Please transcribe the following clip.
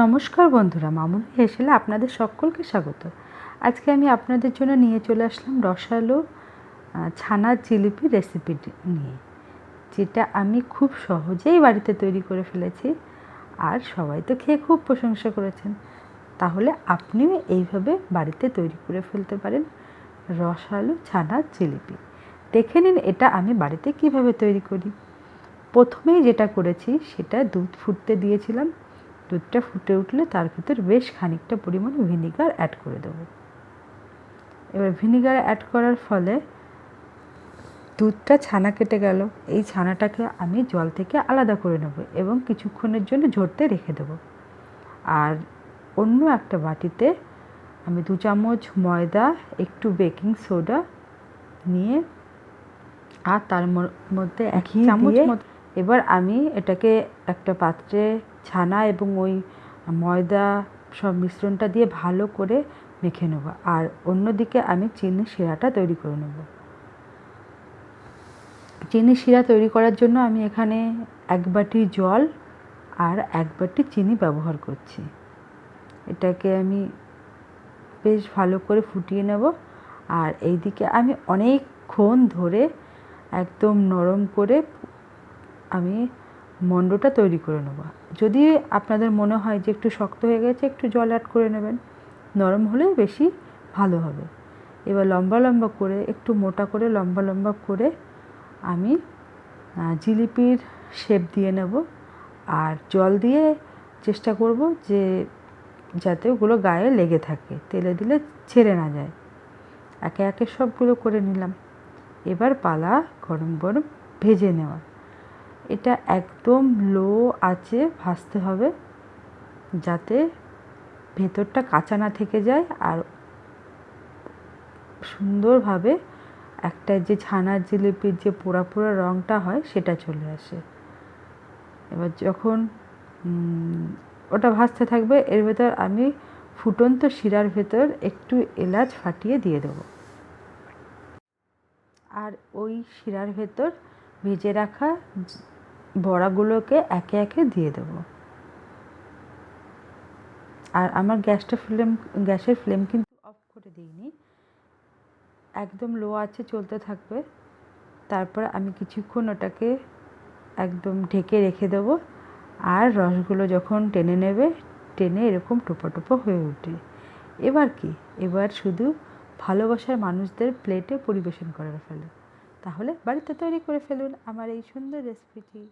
নমস্কার বন্ধুরা, মামুন হেসেলে আপনাদের সকলকে স্বাগত। আজকে আমি আপনাদের জন্য নিয়ে চলে আসলাম রসালো ছানার জিলিপি রেসিপি নিয়ে, যেটা আমি খুব সহজেই বাড়িতে তৈরি করে ফেলেছি আর সবাই তো খেয়ে খুব প্রশংসা করেছেন। তাহলে আপনিও এইভাবে বাড়িতে তৈরি করে ফেলতে পারেন রসালো ছানার জিলিপি। দেখে নিন এটা আমি বাড়িতে কীভাবে তৈরি করি। প্রথমেই যেটা করেছি সেটা দুধ ফুটতে দিয়েছিলাম। দুধটা ফুটে উঠলে তার ভিতর বেশ খানিকটা পরিমাণ ভিনিগার অ্যাড করে দেবো। এবার ভিনিগার অ্যাড করার ফলে দুধটা ছানা কেটে গেল। এই ছানাটাকে আমি জল থেকে আলাদা করে নেব এবং কিছুক্ষণের জন্য ঝরতে রেখে দেবো। আর অন্য একটা বাটিতে আমি দু চামচ ময়দা একটু বেকিং সোডা নিয়ে আর তার মধ্যে এক চামচ এবার আমি এটাকে একটা পাত্রে ছানা এবং ওই ময়দা সব মিশ্রণটা দিয়ে ভালো করে মেখে নেব। আর অন্যদিকে আমি চিনি শিরাটা তৈরি করে নেব। চিনি শিরা তৈরি করার জন্য আমি এখানে এক বাটি জল আর এক বাটি চিনি ব্যবহার করছি। এটাকে আমি বেশ ভালো করে ফুটিয়ে নেব। আর এইদিকে আমি অনেকক্ষণ ধরে একদম নরম করে আমি মণ্ডটা তৈরি করে নেব। যদি আপনাদের মনে হয় যে একটু শক্ত হয়ে গেছে, একটু জল অ্যাড করে নেবেন। নরম হলে বেশি ভালো হবে। এবার লম্বা লম্বা করে, একটু মোটা করে লম্বা লম্বা করে আমি জিলিপির শেপ দিয়ে নেব। আর জল দিয়ে চেষ্টা করব যে যাতে ওগুলো গায়ে লেগে থাকে। তেলে দিলে ছেড়ে না যায়। একে একে সবগুলো করে নিলাম। এবার পালা গরম গরম ভেজে নেওয়া এটা একদম লো আঁচে ভাজতে হবে যাতে ভেতরটা কাঁচা না থেকে যায় আর সুন্দরভাবে একটা যে ছানার জিলিপির যে পোড়া পোড়া রঙটা হয় সেটা চলে আসে। এবার যখন ওটা ভাজতে থাকবে, এর ভেতর আমি ফুটন্ত শিরার ভেতর একটু এলাচ ফাটিয়ে দিয়ে দেবো। আর ওই শিরার ভেতর ভেজে রাখা বড়াগুলোকে একে একে দিয়ে দেবো। আর আমার গ্যাসটা ফ্লেম, গ্যাসের ফ্লেম কিন্তু অফ করে দিইনি। একদম লো আছে, চলতে থাকবে। তারপর আমি কিছুক্ষণ ওটাকে একদম ঢেকে রেখে দেবো। আর রসগুলো যখন টেনে নেবে, টেনে এরকম টোপা টোপা হয়ে ওঠে এবার কি? এবার শুধু ভালোবাসার মানুষদের প্লেটে পরিবেশন করে ফেলো। তাহলে বাড়িতে তৈরি করে ফেলুন আমার এই সুন্দর রেসিপিটি